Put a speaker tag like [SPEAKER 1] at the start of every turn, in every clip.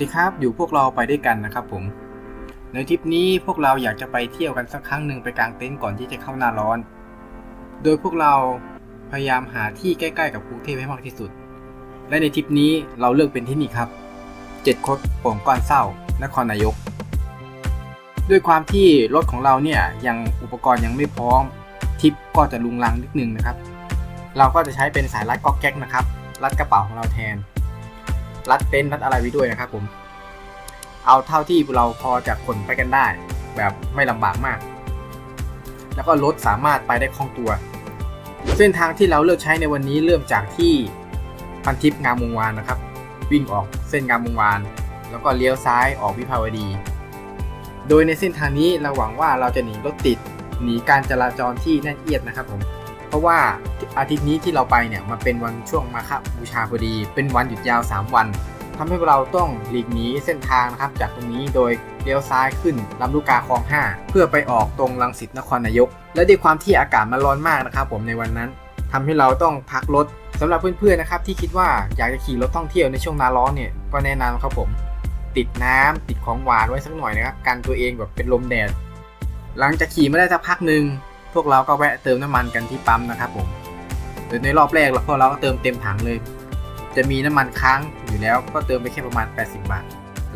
[SPEAKER 1] สวัสดีครับอยู่พวกเราไปด้วยกันนะครับผม ในทริปนี้พวกเราอยากจะไปเที่ยวกันสักครั้งหนึ่งไปกางเต็นท์ก่อนที่จะเข้าหน้าร้อน โดยพวกเราพยายามหาที่ใกล้ๆกับกรุงเทพให้มากที่สุด และในทริปนี้เราเลือกเป็นที่นี่ครับเจ็ดคดโป่งก้อนเศร้านครนายก ด้วยความที่รถของเราเนี่ยยังอุปกรณ์ยังไม่พร้อมทริปก็จะลุงลังนิดนึงนะครับ เราก็จะใช้เป็นสายรัดก๊อกแก๊กนะครับรัดกระเป๋าของเราแทน รัดเต็นท์รัดอะไรไว้ด้วยนะครับผม เอาเท่าที่เราพอจะขนไปกันได้ แบบไม่ลำบากมาก แล้วก็รถสามารถไปได้คล่องตัว เส้นทางที่เราเลือกใช้ในวันนี้เริ่มจากที่พันทิพย์งามวงวานนะครับ วิ่งออกเส้นงามวงวาน แล้วก็เลี้ยวซ้ายออกวิภาวดี โดยในเส้นทางนี้เราหวังว่าเราจะหนีรถติดหนีการจราจรที่แน่นเอียดนะครับผม เพราะว่าอาทิตย์นี้ที่เราไปเนี่ยมันเป็นวันช่วงมาฆบูชาพอดี เป็นวันหยุดยาว 3 วันทำให้เราต้องหลีกหนีเส้นทางนะครับ จากตรงนี้โดยเลี้ยวซ้ายขึ้นลำลูกกาคลอง 5 เพื่อไปออกตรงลังสิตนครนายก และด้วยความที่อากาศมันร้อนมากนะครับ ผมในวันนั้นทำให้เราต้องพักรถสำหรับเพื่อนๆนะครับที่คิดว่าอยากจะขี่รถท่องเที่ยวในช่วงหนาร้อนเนี่ยก็แนะนำครับผม ติดน้ำติดของหวานไว้สักหน่อยนะครับกันตัวเองแบบเป็นลมแดด หลังจากขี่มาได้สักพักหนึ่ง พวกเราก็แวะเติมน้ำมันกันที่ปั๊มนะครับผมโดยในรอบแรกเราพวกเราก็เติมเต็มถังเลย จะมีน้ำมันค้างอยู่แล้วก็เติมไปแค่ประมาณ 80 บาท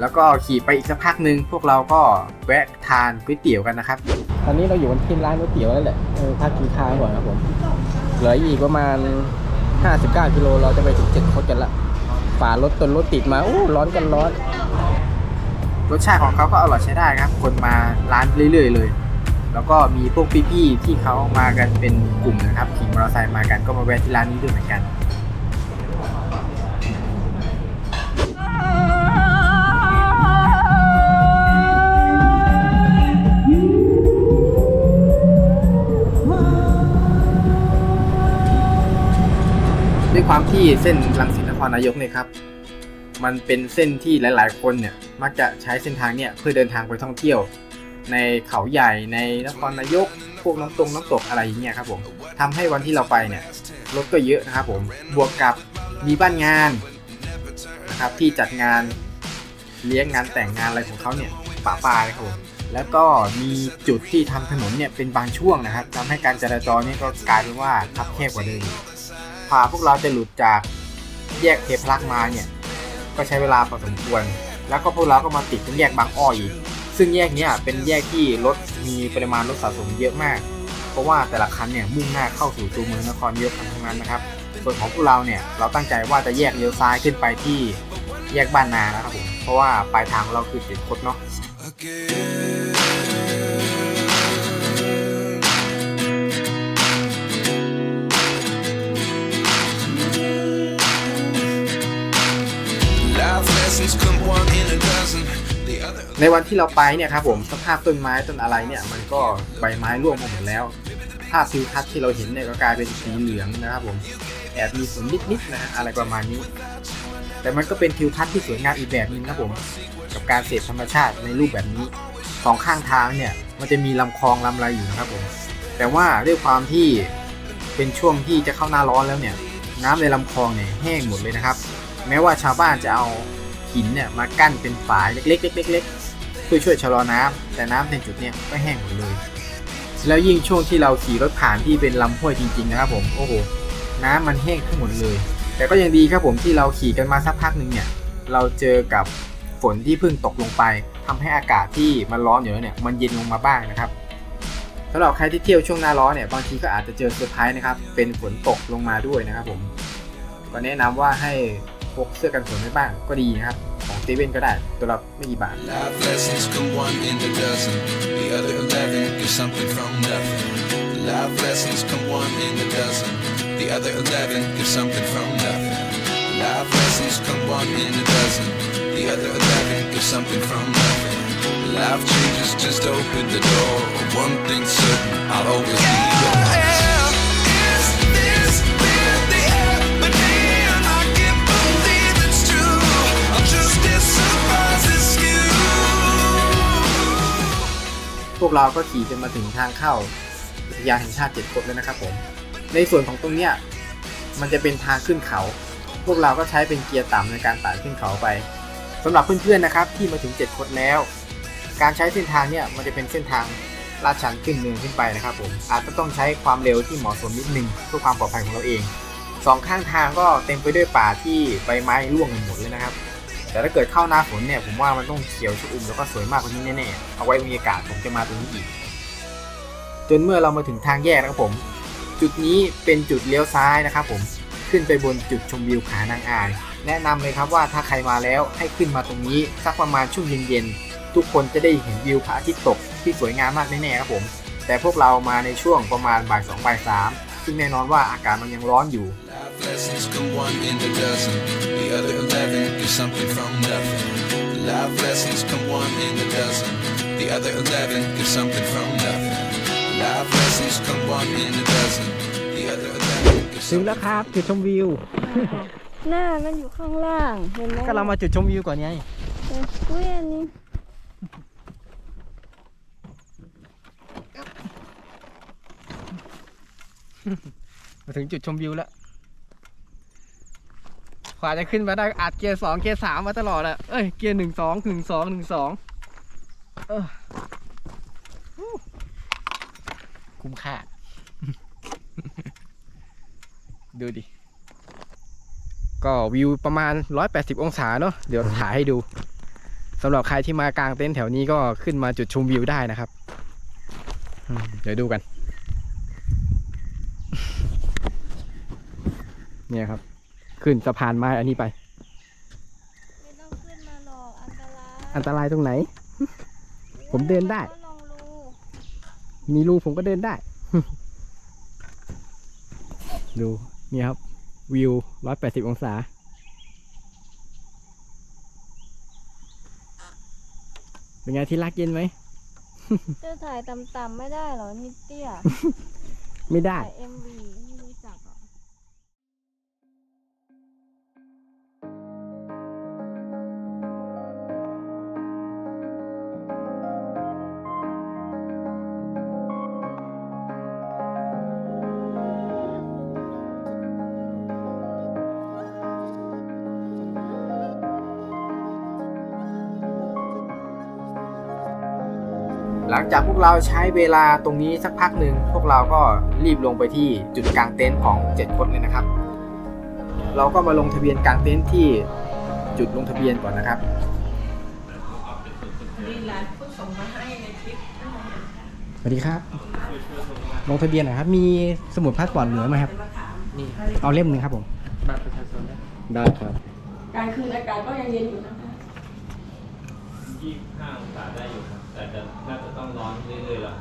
[SPEAKER 1] แล้วก็ขี่ไปอีกสักพักหนึ่งพวกเราก็แวะทานก๋วยเตี๋ยวกันนะครับ ตอนนี้เราอยู่กันที่ร้านก๋วยเตี๋ยวแล้วแหละเออพักกินข้าวก่อนครับผมเหลืออีกประมาณ 59กิโลเราจะไปถึง7คดกันละฝ่ารถตนรถติดมาโอ้ร้อนกันร้อนรสชาติของเขาก็อร่อยใช้ได้ครับ คนมาร้านเรื่อยๆเลย แล้วก็มีพวกพี่ๆที่เขามากันเป็นกลุ่มนะครับขี่มอเตอร์ไซค์มากันก็มาแวะที่ร้านนี้ด้วยเหมือนกันด้วยความที่เส้นรังสิตนครนายกเนี่ยครับ มันเป็นเส้นที่หลาย ๆ คนเนี่ยมักจะใช้เส้นทางเนี่ยเพื่อเดินทางไปท่องเที่ยว ในเขาใหญ่ในนครนายกพวกน้ำตรงน้ำตกอะไรอย่างเงี้ยครับผมทำให้วันที่เราไปเนี่ยรถก็เยอะนะครับผมบวกกับมีบ้านงานนะครับที่จัดงานเลี้ยงงานแต่งงานอะไรของเขาเนี่ยปะปายครับผมแล้วก็มีจุดที่ทำถนนเนี่ยเป็นบางช่วงนะครับทำให้การจราจรนี่ก็กลายเป็นว่าทับแคบกว่าเดิมพาพวกเราจะหลุดจากแยกเทพลักมาเนี่ยก็ใช้เวลาพอสมควร แล้วก็พวกเราก็มาติดตรงแยกบางอ้ออีก ซึ่งแยกนี้เป็นแยกที่รถมีปริมาณรถสะสมเยอะมาก เพราะว่าแต่ละคันเนี่ยมุ่งหน้าเข้าสู่ตัวเมืองนครเยอะทั้งนั้นนะครับ ส่วนของพวกเราเนี่ยเราตั้งใจว่าจะแยกเลี้ยวซ้ายขึ้นไปที่แยกบ้านนานะครับผม เพราะว่าปลายทางเราคือเจ็ดคดเนาะ ในวันที่เราไปเนี่ยครับผมสภาพต้นไม้ต้นอะไรเนี่ย มันก็ใบไม้ร่วงหมดแล้วภาพทิวทัศน์ที่เราเห็นเนี่ยก็กลายเป็นสีเหลืองนะครับผมแอบมีฝนนิดๆนะฮะอะไรประมาณนี้ แต่มันก็เป็นทิวทัศน์ที่สวยงามอีกแบบหนึงครับผม กับการเสพธรรมชาติในรูปแบบนี้สองข้างทางเนี่ย มันจะมีลำคลองลำไรอยู่นะครับผม แต่ว่าด้วยความที่เป็นช่วงที่จะเข้าหน้าร้อนแล้วเนี่ย น้ำในลำคลองเนี่ยแห้งหมดเลยนะครับ แม้ว่าชาวบ้านจะเอา หินเนี่ยมากั้นเป็นฝายเล็กๆเล็กๆเพื่อช่วยชะลอน้ำแต่น้ำในจุดเนี่ยก็แห้งหมดเลย แล้วยิ่งช่วงที่เราขี่รถผ่านที่เป็นลำห้วยจริงๆนะครับผมโอ้โหน้ำมันแห้งทั้งหมดเลย แต่ก็ยังดีครับผมที่เราขี่กันมาสักพักหนึ่งเนี่ยเราเจอกับฝนที่เพิ่งตกลงไปทำให้อากาศที่มันร้อนอยู่แล้วเนี่ยมันเย็นลงมาบ้างนะครับสำหรับใครที่เที่ยวช่วงหน้าร้อนเนี่ยบางทีก็อาจจะเจอเซอร์ไพรส์นะครับเป็นฝนตกลงมาด้วยนะครับผมก็แนะนำว่าให้ พวกเสื้อกันฝนไว้บ้างก็ดีนะครับ ของเซเว่นก็ได้ ตัวละไม่กี่บาท
[SPEAKER 2] life lessons come one in a dozen. The other eleven get something from nothing. Life lessons come one in a dozen. The other eleven get something from nothing. Life lessons come one in a dozen. The other eleven get something from nothing. Life changes just open the door. One thing's certain, I'll always be yours.
[SPEAKER 1] วกเราก็ขี่จนมาถึงทางเข้าอุทยานแห่งชาติเจ็ดคดแล้วนะครับผม ในส่วนของตรงเนี้ยมันจะเป็นทางขึ้นเขา พวกเราก็ใช้เป็นเกียร์ต่ำในการไต่ขึ้นเขาไปสำหรับเพื่อนๆนะครับที่มาถึง7คนแล้ว การใช้เส้นทางเนี่ยมันจะเป็นเส้นทางลาดชันขึ้นเนินขึ้นไปนะครับผมอาจจะต้องใช้ความเร็วที่เหมาะสมนิดนึงเพื่อความปลอดภัยของเราเองสองข้างทางก็เต็มไปด้วยป่าที่ใบไม้ร่วงหมดเลยนะครับ แต่ถ้าเกิดเข้าหน้าฝนเนี่ยผมว่ามันต้องเขียวชอุ่มแล้วก็สวยมากกว่านี้แน่ๆ เอาไว้มีโอกาสผมจะมาตรงนี้อีก จนเมื่อเรามาถึงทางแยกนะครับผม จุดนี้เป็นจุดเลี้ยวซ้ายนะครับผม ขึ้นไปบนจุดชมวิวผานางอาย แนะนำเลยครับว่าถ้าใครมาแล้วให้ขึ้นมาตรงนี้สักประมาณช่วงเย็นๆ ทุกคนจะได้เห็นวิวพระอาทิตย์ตกที่สวยงามมากแน่ๆครับผม แต่พวกเรามาในช่วงประมาณบ่ายสองบ่ายสาม ซึ่งแน่นอนว่าอากาศมันยังร้อนอยู่
[SPEAKER 2] Life lessons come one in a dozen. The other eleven get something from nothing. Life lessons come one in a dozen. The other eleven get something from nothing. Life lessons come one in a dozen. The other eleven get
[SPEAKER 1] ถึง
[SPEAKER 2] something.
[SPEAKER 1] แล้วครับจุดชมวิว
[SPEAKER 3] หน้ามันอยู่ข้างล่าง เห็นไหม
[SPEAKER 1] ก็เรามาจุดชมวิวก่อนไง
[SPEAKER 3] เอออุ้ยอันนี้
[SPEAKER 1] มาถึงจุดชมวิวแล้วกว่าจะขึ้นมาได้อัดเกียร์สองเกียร์สามมาตลอดอะเอ้ยเกียร์หนึ่งสองหนึ่งสองหนึ่งสองคุ้มค่า ดูดิ ก็วิวประมาณ 180 องศาเนาะเดี๋ยวถ่ายให้ดูสำหรับใครที่มากางเต็นท์แถวนี้ก็ขึ้นมาจุดชมวิวได้นะครับ เดี๋ยวดูกัน เนี่ยครับ ขึ้นสะพานไม้อันนี้ไป
[SPEAKER 3] ไม่ต้องขึ้นมาหรอกอันตราย
[SPEAKER 1] อันตรายตรงไหน ผมเดินได้
[SPEAKER 3] ลองดู
[SPEAKER 1] มีรูผมก็เดินได้ ดูเนี่ยครับ วิว 180 องศา เป็นไงที่รักเย็นไหม
[SPEAKER 3] จะถ่ายต่ำๆไม่ได้เหรอนิดเตี้ย
[SPEAKER 1] ไม่ได้
[SPEAKER 3] ถ่ายเอ็มวี ห
[SPEAKER 1] ลังจากพวกเราใช้เวลาตรงนี้สักพักหนึ่งพวกเราก็รีบลงไปที่จุดกลางเต็นท์ของ7คนเลยนะครับ เราก็มาลงทะเบียนกลางเต็นท์ที่จุดลงทะเบียนก่อนนะครับสวัสดีครับ ลงทะเบียนหนะครับ มีสมุดพาสปอร์ตเหลือไหมครับ นี่เอาเล่มหนึ่งครับผมบัตรประชาชนได้ครับ
[SPEAKER 4] กลางคืนอากาศก็ยังเย็นอยู่นะคะ
[SPEAKER 5] ยี่สิบห้าองศาได้อยู่ครับ แต่จะน่าจะต้องร้อนเรื่อยๆแล้ว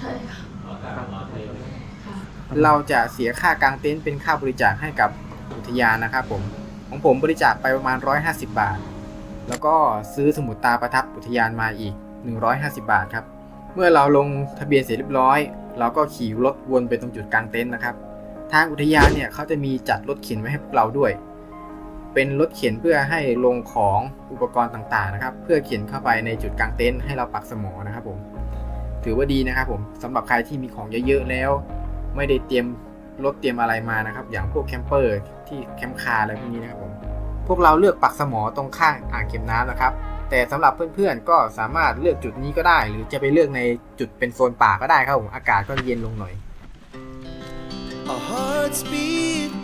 [SPEAKER 4] ใช่ค่ะ
[SPEAKER 5] อากาศร้อนเรื่อย
[SPEAKER 1] เราจะเสียค่ากางเต็นท์เป็นค่าบริจาคให้กับอุทยานนะครับผมของผมบริจาคไปประมาณ 150 บาท แล้วก็ซื้อสมุดตาประทับอุทยานมาอีก 150 บาทครับ เมื่อเราลงทะเบียนเสร็จเรียบร้อย เราก็ขี่รถวนไปตรงจุดกลางเต็นท์นะครับ ทางอุทยานเนี่ยเขาจะมีจัดรถเข็นไว้ให้พวกเราด้วย เป็นรถเข็นเพื่อให้ลงของอุปกรณ์ต่างๆนะครับ เพื่อเข็นเข้าไปในจุดกลางเต็นท์ให้เราปักสมอนะครับผมถือว่าดีนะครับผมสำหรับใครที่มีของเยอะๆแล้ว ไม่ได้เตรียมรถเตรียมอะไรมานะครับ อย่างพวกแคมเปอร์ที่แคมคาร์อะไรพวกนี้นะครับผมพวกเราเลือกปักสมอตรงข้างอ่างเก็บน้ำนะครับ แต่สำหรับเพื่อนๆก็สามารถเลือกจุดนี้ก็ได้ หรือจะไปเลือกในจุดเป็นโซนป่าก็ได้ครับผมอากาศก็เย็นลงหน่อย
[SPEAKER 6] Our hearts beat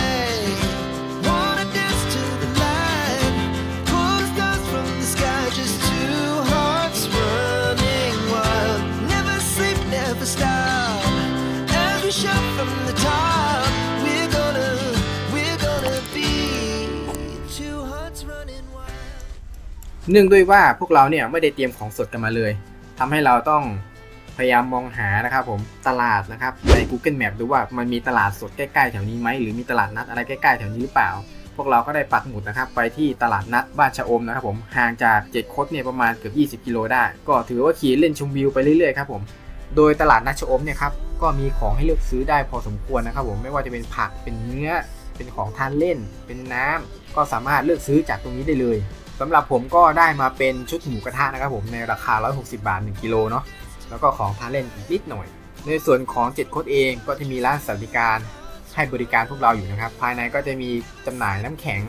[SPEAKER 1] เนื่องด้วยว่าพวกเราเนี่ยไม่ได้เตรียมของสดกันมาเลยทำให้เราต้องพยายามมองหานะครับผมตลาดนะครับใน Google Map ดูว่ามันมีตลาดสดใกล้ๆแถวนี้ไหมหรือมีตลาดนัดอะไรใกล้ๆแถวนี้หรือเปล่า พวกเราก็ได้ปักหมุดนะครับ ไปที่ตลาดนัดบ้านชะอมนะครับผมห่างจากเจ็ดคดเนี่ยประมาณเกือบ20 กิโลได้ ก็ถือว่าขี่เล่นชมวิวไปเรื่อยๆครับผมโดยตลาดนัดชะอมเนี่ยครับก็มีของให้เลือกซื้อได้พอสมควรนะครับผมไม่ว่าจะเป็นผักเป็นเนื้อเป็นของทานเล่น เป็นน้ำก็สามารถเลือกซื้อจากตรงนี้ได้เลย สำหรับผมก็ได้มาเป็นชุดหมูกระทะนะครับผมในราคา 160 บาท 1กิโลเนาะแล้วก็ของทานเล่นอีกนิดหน่อย ในส่วนของ7โคดเองก็จะมีร้านสวัสดิการให้บริการพวกเราอยู่นะครับ ภายในก็จะมีจำหน่ายน้ำแข็ง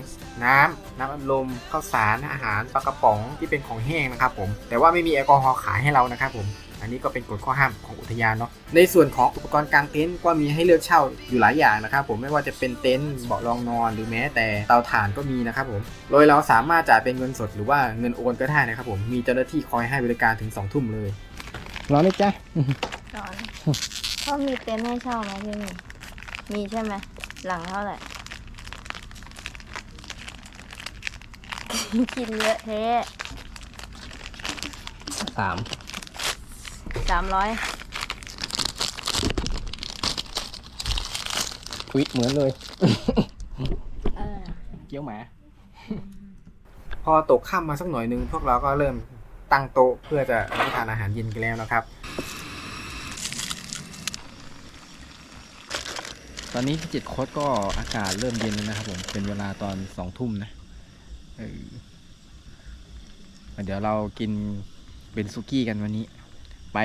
[SPEAKER 1] น้ำน้ำอัดลมข้าวสารอาหารปลากระป๋องที่เป็นของแห้งนะครับผมแต่ว่าไม่มีแอลกอฮอล์ขายให้เรานะครับผม อันนี้ก็เป็นกฎข้อห้ามของอุทยานเนาะ ในส่วนของอุปกรณ์กางเต็นท์ก็มีให้เลือกเช่าอยู่หลายอย่างนะครับผมไม่ว่าจะเป็นเต็นท์เบาะรองนอนหรือแม้แต่เตาถ่านก็มีนะครับผม โดยเราสามารถจ่ายเป็นเงินสดหรือว่าเงินโอนก็ได้นะครับผม มีเจ้าหน้าที่คอยให้บริการถึง2ทุ่มเลย ร้อนไหมจ๊ะ
[SPEAKER 3] นอนเขามีเต็นท์ให้เช่าไหมพี่หมีมีใช่ไหม หลังเท่าไหร่ กินเยอะเทะ
[SPEAKER 1] สาม
[SPEAKER 3] สามร้อย
[SPEAKER 1] ควิดเหมือนเลย
[SPEAKER 3] เออ
[SPEAKER 1] เกี้ยวหมา พอตกค่ำมาสักหน่อยนึงพวกเราก็เริ่มตั้งโต๊ะเพื่อจะรับประทานอาหารเย็นกันแล้วนะครับ
[SPEAKER 7] ตอนนี้ที่เจ็ดโคดก็อากาศเริ่มเย็นแล้วนะครับผม เป็นเวลาตอนสองทุ่มนะเออเดี๋ยวเรากินเป็นซุกี้กันวันนี้ ไป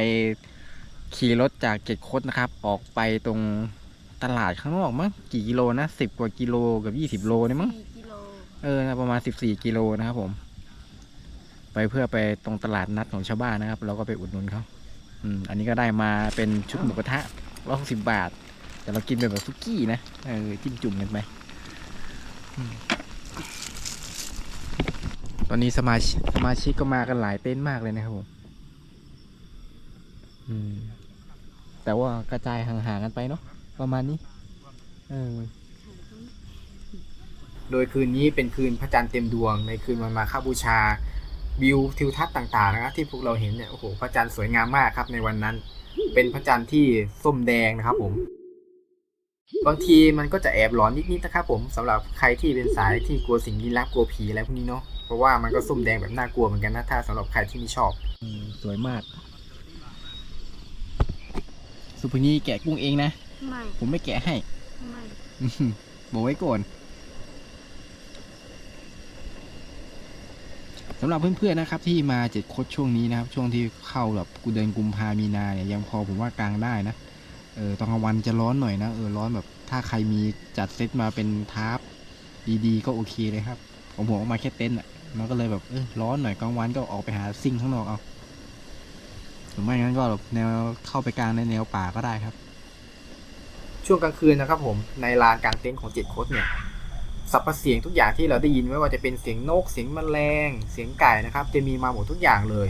[SPEAKER 7] ขี่รถจากเจ็ดโคดนะครับ ออกไปตรงตลาดข้างนอกมั้งกี่กิโลนะสิบกว่ากิโลกับยี่สิบโลเนี่ยมั้ง
[SPEAKER 3] สี่กิโล
[SPEAKER 7] เออนะประมาณสิบสี่กิโลนะครับผม ไปเพื่อไปตรงตลาดนัดของชาวบ้านนะครับ เราก็ไปอุดหนุนเขาอืมอันนี้ก็ได้มาเป็นชุดหมูกระทะร้อยหกสิบบาท แต่เรากินเป็นแบบซุกี้นะเออจิ้มจุ่มกันไปอืมตอนนี้สมาชิกสมาชิกก็มากันหลายเต็นท์มากเลยนะครับผมอืม แต่ว่ากระจายห่างๆกันไปเนาะประมาณนี้เออ
[SPEAKER 1] โดยคืนนี้เป็นคืนพระจันทร์เต็มดวง ในคืนวันมาฆบูชาวิวทิวทัศน์ต่างๆนะครับที่พวกเราเห็นเนี่ยโอ้โหพระจันทร์สวยงามมากครับในวันนั้น เป็นพระจันทร์ที่ส้มแดงนะครับ ผม บางทีมันก็จะแอบหลอนนิดๆนะครับ ผมสำหรับใครที่เป็นสายที่กลัวสิ่งลี้ลับกลัวผีอะไรพวกนี้เนาะเพราะว่ามันก็ส้มแดงแบบน่ากลัวเหมือนกันนะถ้าสำหรับใครที่ไม่ชอบ
[SPEAKER 7] อืมสวยมาก สุพนีแกะกุ้งเองนะ
[SPEAKER 3] ไม่
[SPEAKER 7] ผมไม่แกะให้
[SPEAKER 3] ไม่
[SPEAKER 7] อื้อหือบอกไว้ก่อนสำหรับเพื่อนๆนะครับ ที่มาเจ็ดโคดช่วงนี้นะครับ ช่วงที่เข้าแบบกูเดินกุมภามีนาเนี่ยยังพอผมว่ากลางได้นะเออตอนกลางวันจะร้อนหน่อยนะเออร้อนแบบถ้าใครมีจัดเซตมาเป็นทาร์ปดีๆก็โอเคเลยครับของผมเอามาแค่เต็นท์อะมันก็เลยแบบเออร้อนหน่อยกลางวันก็ออกไปหาซิ่งข้างนอกเอาห รือไม่งั้นก็แบบแนวเข้าไปกลางในแนวป่าก็ได้ครับ
[SPEAKER 1] ช่วงกลางคืนนะครับผมในลานกลางเต็นท์ของเจ็ดโคดเนี่ยสรรพเสียงทุกอย่างที่เราได้ยินไม่ว่าจะเป็นเสียงนกเสียงแมลง เสียงไก่นะครับ จะมีมาหมดทุกอย่างเลย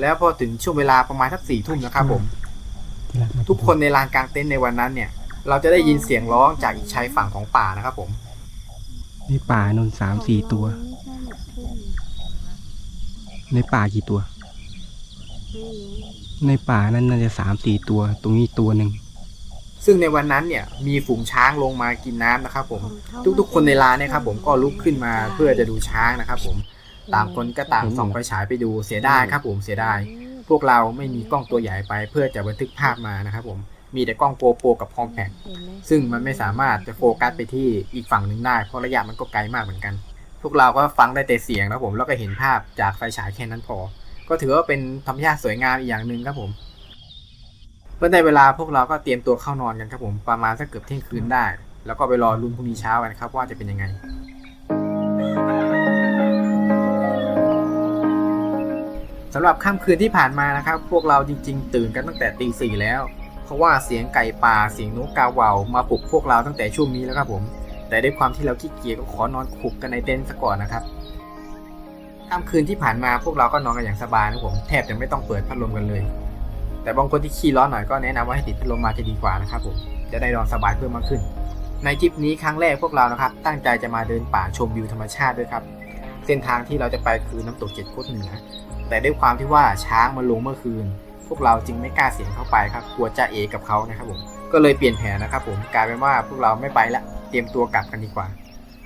[SPEAKER 1] แล้วพอถึงช่วงเวลาประมาณสักสี่ทุ่มนะครับผม ทุกคนในลานกลางเต็นท์ในวันนั้นเนี่ย เราจะได้ยินเสียงร้องจากอีกชายฝั่งของป่านะครับผม
[SPEAKER 7] ในป่านนสามสี่ตัว
[SPEAKER 3] ไม่ใช่หมดทุ่ม
[SPEAKER 7] ในป่ากี่ตัว
[SPEAKER 3] ไม่รู้
[SPEAKER 7] ในป่านั้นน่าจะสามสี่ตัว ตรงนี้ตัวหนึ่ง
[SPEAKER 1] ซึ่งในวันนั้นเนี่ยมีฝูงช้างลงมากินน้ำนะครับผมทุกๆ คนในร้านเนี่ยครับผมก็ลุกขึ้นมาเพื่อจะดูช้างนะครับผมต่างคนก็ต่างส่องไฟฉายไปดูเสียดายครับผมเสียดายพวกเราไม่มีกล้องตัวใหญ่ไปเพื่อจะบันทึกภาพมานะครับผมมีแต่กล้องโปรโปรกับคอมแพค
[SPEAKER 3] เห็นไหม
[SPEAKER 1] ซึ่งมันไม่สามารถจะโฟกัสไปที่อีกฝั่งหนึ่งได้เพราะระยะมันก็ไกลมากเหมือนกัน พวกเราก็ฟังได้แต่เสียงนะครับผมแล้วก็เห็นภาพจากไฟฉายแค่นั้นพอ ก็ถือว่าเป็นธรรมชาติสวยงามอีกอย่างหนึ่งครับผมเมื่อได้เวลาพวกเราก็เตรียมตัวเข้านอนกันครับผมประมาณสักเกือบเที่ยงคืนได้ แล้วก็ไปรอลุ้นพรุ่งนี้เช้ากันครับว่าจะเป็นยังไงสำหรับค่ำคืนที่ผ่านมานะครับ พวกเราจริง ๆ ตื่นกันตั้งแต่ตีสี่แล้ว เพราะว่าเสียงไก่ป่าเสียงนกกาเหว่ามาปลุกพวกเราตั้งแต่ช่วงนี้แล้วครับผม แต่ด้วยความที่เราขี้เกียจก็ขอนอนขุกกันในเต็นท์ซะก่อนนะครับ ค่ำคืนที่ผ่านมาพวกเราก็นอนกันอย่างสบายนะผมแทบจะไม่ต้องเปิดพัดลมกันเลย แต่บางคนที่ขี้ร้อนหน่อยก็แนะนำว่าให้ติดพัดลมมาจะดีกว่านะครับผมจะได้นอนสบายเพิ่มมากขึ้น ในทริปนี้ครั้งแรกพวกเรานะครับ ตั้งใจจะมาเดินป่าชมวิวธรรมชาติด้วยครับ เส้นทางที่เราจะไปคือน้ำตกเจ็ดโคตรเหนือ แต่ด้วยความที่ว่าช้างมาลงเมื่อคืน พวกเราจึงไม่กล้าเสี่ยงเข้าไปครับกลัวจะเอกับเขานะครับผมก็เลยเปลี่ยนแผนนะครับผมกลายเป็นว่าพวกเราไม่ไปละเตรียมตัวกลับกันดีกว่า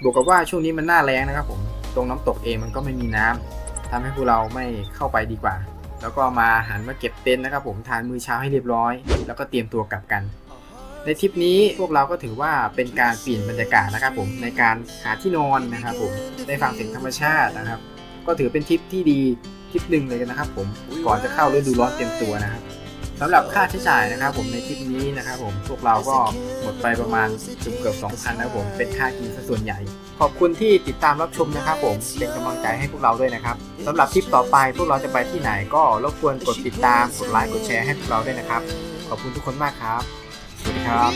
[SPEAKER 1] บวกกับว่าช่วงนี้มันหน้าแรงนะครับผม ตรงน้ำตกเองมันก็ไม่มีน้ำทำให้พวกเราไม่เข้าไปดีกว่า แล้วก็มาหันมาเก็บเต็นท์นะครับผมทานมื้อเช้าให้เรียบร้อย แล้วก็เตรียมตัวกลับกัน ในทริปนี้พวกเราก็ถือว่าเป็นการเปลี่ยนบรรยากาศนะครับผมในการหาที่นอนนะครับผมได้ฟังเสียงธรรมชาตินะครับ ก็ถือเป็นทริปที่ดีทริปหนึ่งเลยนะครับผมก่อนจะเข้าฤดูร้อนเต็มตัวนะครับ สำหรับค่าใช้จ่ายนะครับ ผมในทริปนี้นะครับ ผมพวกเราก็หมดไปประมาณเกือบเกือบ2,000นะครับผมเป็นค่ากินซะส่วนใหญ่ ขอบคุณที่ติดตามรับชมนะครับ ผมเป็นกำลังใจให้พวกเราด้วยนะครับสำหรับทริปต่อไปพวกเราจะไปที่ไหนก็รบกวนกดติดตามกดไลค์กดแชร์ให้พวกเราด้วยนะครับ ขอบคุณทุกคนมากครับสวัสดีครับ